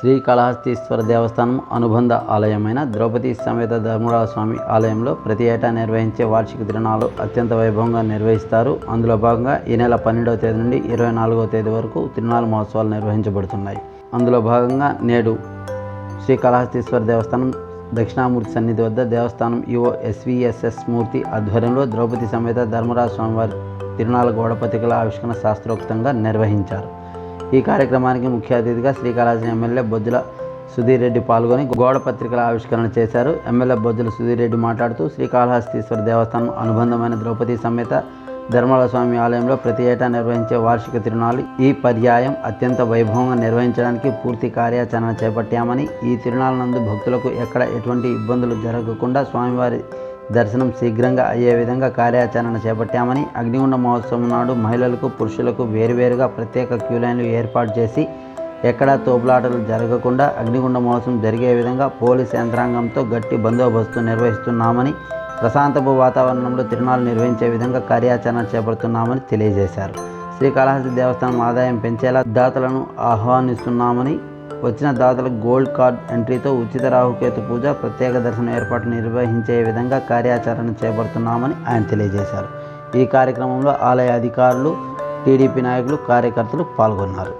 శ్రీకాళహస్తీశ్వర దేవస్థానం అనుబంధ ఆలయమైన ద్రౌపది సమేత ధర్మరాజ స్వామి ఆలయంలో ప్రతి ఏటా నిర్వహించే వార్షిక తిరణాలు అత్యంత వైభవంగా నిర్వహిస్తారు. అందులో భాగంగా ఈ నెల పన్నెండవ తేదీ నుండి ఇరవై నాలుగవ తేదీ వరకు తిరునాళ్ళ మహోత్సవాలు నిర్వహించబడుతున్నాయి. అందులో భాగంగా నేడు శ్రీకాళహస్తీశ్వర దేవస్థానం దక్షిణామూర్తి సన్నిధి వద్ద దేవస్థానం ఈవో ఎస్విఎస్ఎస్ మూర్తి ఆధ్వర్యంలో ద్రౌపది సమేత ధర్మరాజ స్వామివారి తిరునాళ్ళ గోడపతికల ఆవిష్కరణ శాస్త్రోక్తంగా నిర్వహించారు. ఈ కార్యక్రమానికి ముఖ్య అతిథిగా శ్రీకాళహస్తి ఎమ్మెల్యే బొజ్జుల సుధీర్ రెడ్డి పాల్గొని గోడ పత్రికల ఆవిష్కరణ చేశారు. ఎమ్మెల్యే బొజ్జుల సుధీర్ రెడ్డి మాట్లాడుతూ శ్రీకాళహస్తీశ్వర దేవస్థానం అనుబంధమైన ద్రౌపది సమేత ధర్మల స్వామి ఆలయంలో ప్రతి ఏటా నిర్వహించే వార్షిక తిరునాళ్ళు ఈ పర్యాయం అత్యంత వైభవంగా నిర్వహించడానికి పూర్తి కార్యాచరణ చేపట్టామని ఈ తిరునాళ్ళ భక్తులకు ఎక్కడ ఎటువంటి ఇబ్బందులు జరగకుండా స్వామివారి దర్శనం శీఘ్రంగా అయ్యే విధంగా కార్యాచరణ చేపట్టామని అగ్నిగుండ మహోత్సవం నాడు మహిళలకు పురుషులకు వేరువేరుగా ప్రత్యేక క్యూ లైన్లు ఏర్పాటు చేసి ఎక్కడా తోపులాటలు జరగకుండా అగ్నిగుండ మహోత్సవం జరిగే విధంగా పోలీస్ యంత్రాంగంతో గట్టి బందోబస్తు నిర్వహిస్తున్నామని ప్రశాంతపు వాతావరణంలో తిరునాళ్ళు నిర్వహించే విధంగా కార్యాచరణ చేపడుతున్నామని తెలియజేశారు. శ్రీకాళహస్తి దేవస్థానం ఆదాయం పెంచేలా దాతలను ఆహ్వానిస్తున్నామని వచ్చిన దాతలకు గోల్డ్ కార్డ్ ఎంట్రీతో ఉచిత రాహుకేతు పూజ ప్రత్యేక దర్శనం ఏర్పాటు నిర్వహించే విధంగా కార్యాచరణ చేపడుతున్నామని ఆయన తెలియజేశారు. ఈ కార్యక్రమంలో ఆలయ అధికారులు టీడీపీ నాయకులు కార్యకర్తలు పాల్గొన్నారు.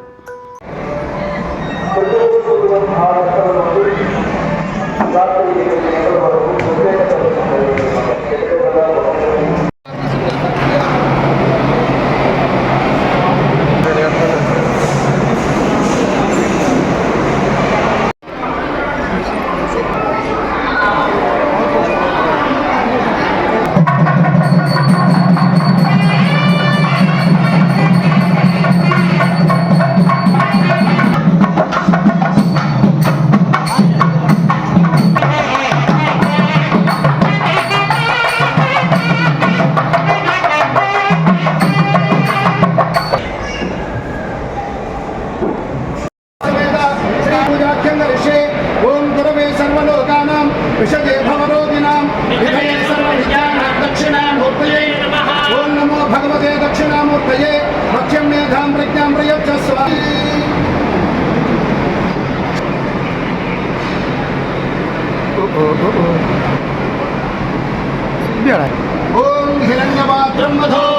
නාමයෙන් අරයි. ඕම් හිරණ්‍යපාත්‍රම් වදෝ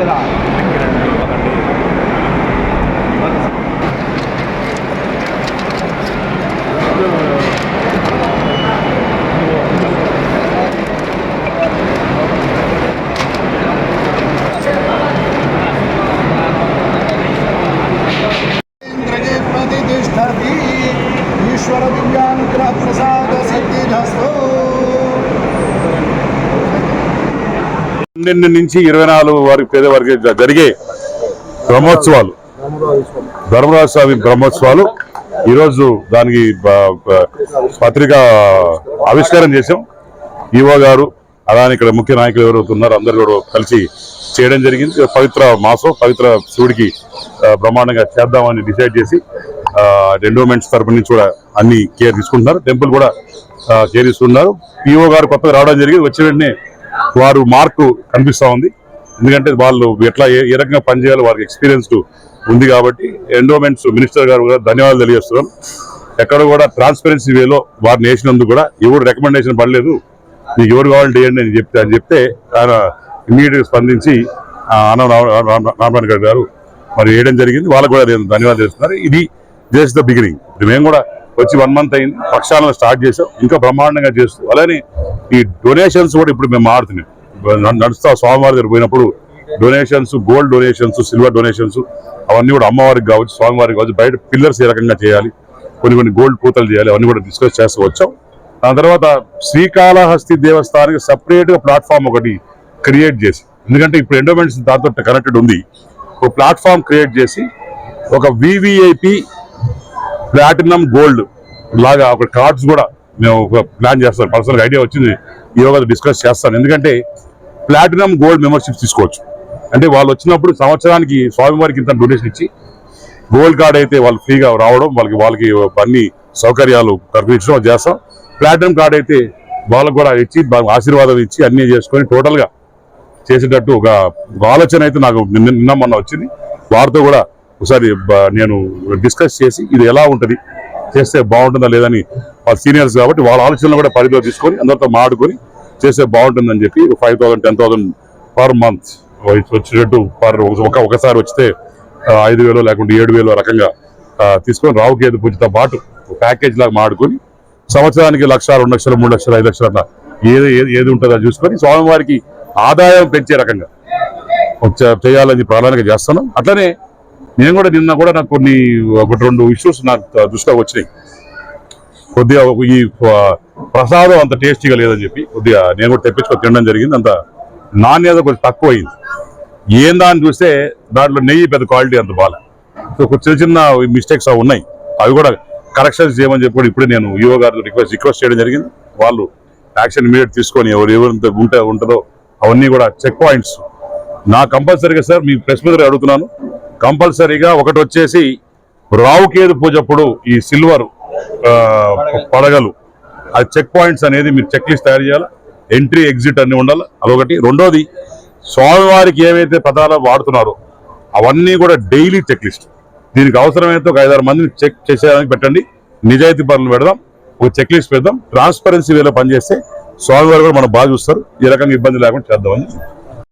అందరూ పన్నెండు నుంచి ఇరవై నాలుగు వరకు పేద వరకు జరిగే బ్రహ్మోత్సవాలు. ధర్మరాజ స్వామి బ్రహ్మోత్సవాలు. ఈరోజు దానికి పత్రిక ఆవిష్కారం చేశాం. ఈవో గారు అలానే ఇక్కడ ముఖ్య నాయకులు ఎవరైతే ఉన్నారు అందరు కూడా కలిసి చేయడం జరిగింది. పవిత్ర మాసం పవిత్ర శివుడికి బ్రహ్మాండంగా చేద్దామని డిసైడ్ చేసి ఎండోమెంట్స్ తరపు నుంచి కూడా అన్ని కేర్ తీసుకుంటున్నారు. టెంపుల్ కూడా కేర్ తీసుకుంటున్నారు పిఓ గారు కొత్తగా రావడం జరిగింది. వచ్చిన వెంటనే వారు మార్కు కనిపిస్తూ ఉంది. ఎందుకంటే వాళ్ళు ఎట్లా ఏ రకంగా పనిచేయాలో వారికి ఎక్స్పీరియన్స్ ఉంది కాబట్టి ఎండోమెంట్స్ మినిస్టర్ గారు కూడా ధన్యవాదాలు తెలియజేస్తున్నాం. ఎక్కడ కూడా ట్రాన్స్పరెన్సీ వేలో వారిని వేసినందుకు కూడా ఎవరు రికమెండేషన్ పడలేదు. మీకు ఎవరు కావాలంటే ఏంటి అని చెప్తే అని చెప్తే ఆయన ఇమీడియట్గా స్పందించి అన్న రామరాజు గారు గారు మరి వేయడం జరిగింది. వాళ్ళకు కూడా నేను ధన్యవాదాలు చేస్తున్నారు ఇది జస్ట్ ద బిగినింగ్ మేము కూడా వచ్చి వన్ మంత్ అయింది. పక్షాలను స్టార్ట్ చేసాం ఇంకా బ్రహ్మాండంగా చేస్తూ అలానే ఈ డొనేషన్స్ కూడా ఇప్పుడు మేము మారుతున్నాం. నడుస్తా స్వామివారి దగ్గర పోయినప్పుడు donations gold donations silver donations అవన్నీ కూడా అమ్మవారికి కావచ్చు స్వామివారికి కావచ్చు బయట పిల్లర్స్ ఏ రకంగా చేయాలి. కొన్ని కొన్ని గోల్డ్ పూతలు చేయాలి అవన్నీ కూడా డిస్కస్ చేస్తూ వచ్చాం. దాని తర్వాత శ్రీకాళహస్తి దేవస్థానానికి సపరేట్గా ప్లాట్ఫామ్ ఒకటి క్రియేట్ చేసి ఎందుకంటే ఇప్పుడు ఎండోమెంట్స్ దాంతో కనెక్టెడ్ ఉంది. ఒక ప్లాట్ఫామ్ క్రియేట్ చేసి ఒక వివిఐపి ప్లాటినం గోల్డ్ లాగా ఒక కార్డ్స్ కూడా మేము ఒక ప్లాన్ చేస్తాం. పర్సనల్ ఐడియా వచ్చింది. ఈ యోగా డిస్కస్ చేస్తాను. ఎందుకంటే ప్లాటినం గోల్డ్ మెంబర్షిప్ తీసుకోవచ్చు. అంటే వాళ్ళు వచ్చినప్పుడు సంవత్సరానికి స్వామివారికి ఇంత డొనేషన్ ఇచ్చి గోల్డ్ కార్డ్ అయితే వాళ్ళు ఫ్రీగా రావడం వాళ్ళకి వాళ్ళకి అన్ని సౌకర్యాలు కల్పించడం చేస్తాం. ప్లాటినం కార్డ్ అయితే వాళ్ళకు కూడా ఇచ్చి ఆశీర్వాదం ఇచ్చి అన్నీ చేసుకొని టోటల్గా చేసేటట్టు ఒక ఆలోచన అయితే నాకు నిన్న మొన్న వచ్చింది. వారితో కూడా ఒకసారి నేను డిస్కస్ చేసి ఇది ఎలా ఉంటుంది? చేస్తే బాగుంటుందా లేదని వాళ్ళ సీనియర్స్ కాబట్టి వాళ్ళ ఆలోచనలు కూడా పరిధిలో తీసుకొని అందరితో మాడుకొని చేస్తే బాగుంటుందని చెప్పి five thousand ten thousand per month వచ్చేటట్టు పర్ ఒక ఒకసారి వచ్చితే ఐదు వేలు లేకుంటే ఏడు వేలు రకంగా తీసుకొని రావు గేదె పూజతో పాటు ప్యాకేజ్ లాగా మాడుకొని సంవత్సరానికి లక్ష రెండు లక్షలు మూడు లక్షలు ఐదు లక్షలు అట్లా ఏది ఏది ఏది ఉంటుందో చూసుకొని స్వామివారికి ఆదాయం పెంచే రకంగా చేయాలని ప్రణాళిక చేస్తున్నాం. అట్లనే నేను కూడా నిన్న కూడా నాకు కొన్ని ఒకటి రెండు ఇష్యూస్ నాకు దృష్టిలో వచ్చినాయి. కొద్దిగా ఒక ఈ ప్రసాదం అంత టేస్టీగా లేదని చెప్పి కొద్దిగా నేను కూడా తెప్పించుకొని తినడం జరిగింది. అంత నాణ్యత కొంచెం తక్కువ అయింది ఏం దాన్ని చూస్తే దాంట్లో నెయ్యి పెద్ద క్వాలిటీ అంత బాగా సో చిన్న చిన్న మిస్టేక్స్ అవి ఉన్నాయి. అవి కూడా కరెక్షన్స్ చేయమని చెప్పి కూడా ఇప్పుడే నేను యువ గారితో రిక్వెస్ట్ రిక్వెస్ట్ చేయడం జరిగింది. వాళ్ళు యాక్షన్ ఇమీడియట్ తీసుకొని ఎవరు ఎవరింత ఉంటే ఉంటుందో అవన్నీ కూడా చెక్ పాయింట్స్ నా కంపల్సరీగా సార్ మీ ప్రెస్ మీద అడుగుతున్నాను. కంపల్సరీగా ఒకటి వచ్చేసి రావుకేదు పూజప్పుడు ఈ సిల్వర్ పడగలు. ఆ చెక్ పాయింట్స్ అనేది మీరు చెక్ లిస్ట్ తయారు చేయాలి? ఎంట్రీ ఎగ్జిట్ అన్ని ఉండాలి? అదొకటి. రెండోది స్వామివారికి ఏవైతే పదాలు వాడుతున్నారో అవన్నీ కూడా డైలీ చెక్ లిస్ట్ దీనికి అవసరమైతే ఒక ఐదారు మందిని చెక్ చేసేదానికి పెట్టండి. నిజాయితీ పనులు పెడదాం. ఒక చెక్ లిస్ట్ పెడదాం. ట్రాన్స్పరెన్సీ వేలో పనిచేస్తే స్వామివారు కూడా మనం బాగా చూస్తారు. ఈ రకంగా ఇబ్బంది లేకుండా చేద్దామని